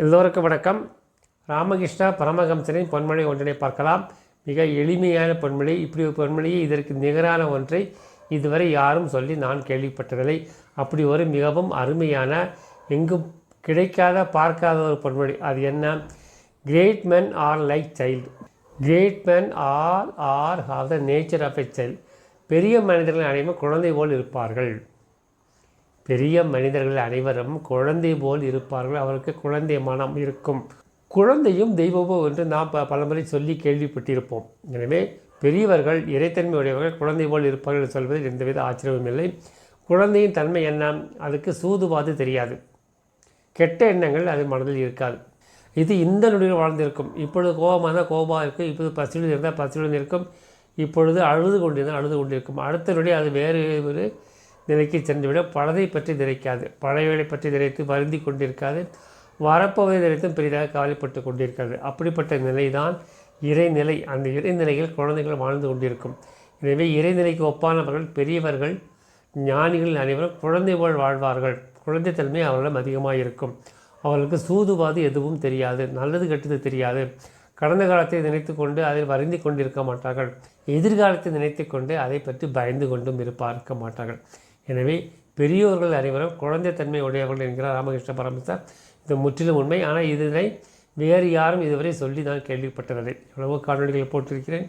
எல்லோருக்கும் வணக்கம். ராமகிருஷ்ணா பரமஹம்சனின் பொன்மொழி ஒன்றினை பார்க்கலாம். மிக எளிமையான பொன்மொழி இப்படி ஒரு பொன்மொழியை இதற்கு நிகரான ஒன்றை இதுவரை யாரும் சொல்லி நான் கேள்விப்பட்டதில்லை. அப்படி ஒரு மிகவும் அருமையான எங்கும் கிடைக்காத பார்க்காத ஒரு பொன்மொழி. அது என்ன? Great men are like child great men are are have the nature of a child பெரிய மனிதர்கள் அனைவரும் குழந்தை போல் இருப்பார்கள். பெரிய மனிதர்கள் அனைவரும் குழந்தை போல் இருப்பார்கள். அவருக்கு குழந்தை மனம் இருக்கும். குழந்தையும் தெய்வமும் என்று நாம் ப பலமுறை சொல்லி கேள்விப்பட்டிருப்போம். எனவே பெரியவர்கள் இறைத்தன்மை உடையவர்கள் குழந்தை போல் இருப்பார்கள் என்று சொல்வதில் எந்தவித ஆச்சரியமும் இல்லை. குழந்தையின் தன்மை என்ன? அதுக்கு சூதுவாது தெரியாது. கெட்ட எண்ணங்கள் அது மனதில் இருக்காது. இது இந்த நொடியில் வாழ்ந்திருக்கும். இப்பொழுது கோபமாக இருந்தால் கோபமாக இருக்கும் இப்பொழுது பசியுடன் இருந்தால் பசியுடன் இருக்கும். இப்பொழுது அழுது கொண்டிருந்தால் அழுது கொண்டிருக்கும். அடுத்த நொடி அது வேறு ஒரு நிலைக்கு சென்றுவிட பழதை பற்றி திரைக்காது பழையவை பற்றி திரைத்து வருந்தி கொண்டிருக்காது. வரப்போவதை நினைத்தும் பெரிதாக கவலைப்பட்டு கொண்டிருக்காது. அப்படிப்பட்ட நிலைதான் இறைநிலை. அந்த இறைநிலையில் குழந்தைகள் வாழ்ந்து கொண்டிருக்கும். எனவே இறைநிலைக்கு ஒப்பானவர்கள் பெரியவர்கள் ஞானிகள் அனைவரும் குழந்தை போல் வாழ்வார்கள். குழந்தைத்தன்மை அவர்களிடம் அதிகமாக இருக்கும் அவர்களுக்கு சூதுவாது எதுவும் தெரியாது. நல்லது கெட்டது தெரியாது. கடந்த காலத்தை நினைத்து கொண்டு அதில் வருந்தி கொண்டிருக்க மாட்டார்கள். எதிர்காலத்தை நினைத்து கொண்டு அதை பற்றி பயந்து கொண்டும் இருப்பார்க்க மாட்டார்கள். எனவே பெரியோர்கள் அனைவரும் குழந்தைத்தன்மை உடையவர்கள் என்கிறார் ராமகிருஷ்ண பரமசார் இது முற்றிலும் உண்மை. ஆனால் இதனை வேறு யாரும் இதுவரை சொல்லி நான் கேள்விப்பட்டதில்லை. எவ்வளவோ காணொலிகளை போட்டிருக்கிறேன்.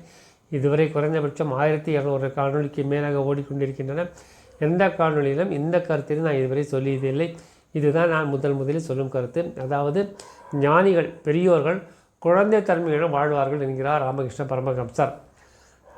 இதுவரை குறைந்தபட்சம் ஆயிரத்தி இரநூறு காணொலிக்கு மேலாக ஓடிக்கொண்டிருக்கின்றன. எந்த காணொலியிலும் இந்த கருத்தினை நான் இதுவரை சொல்லியதில்லை. இதுதான் நான் முதல் முதலில் சொல்லும் கருத்து. அதாவது ஞானிகள் பெரியோர்கள் குழந்தை தன்மையுடன் வாழ்வார்கள் என்கிறார் ராமகிருஷ்ண பரமஹம்சர்.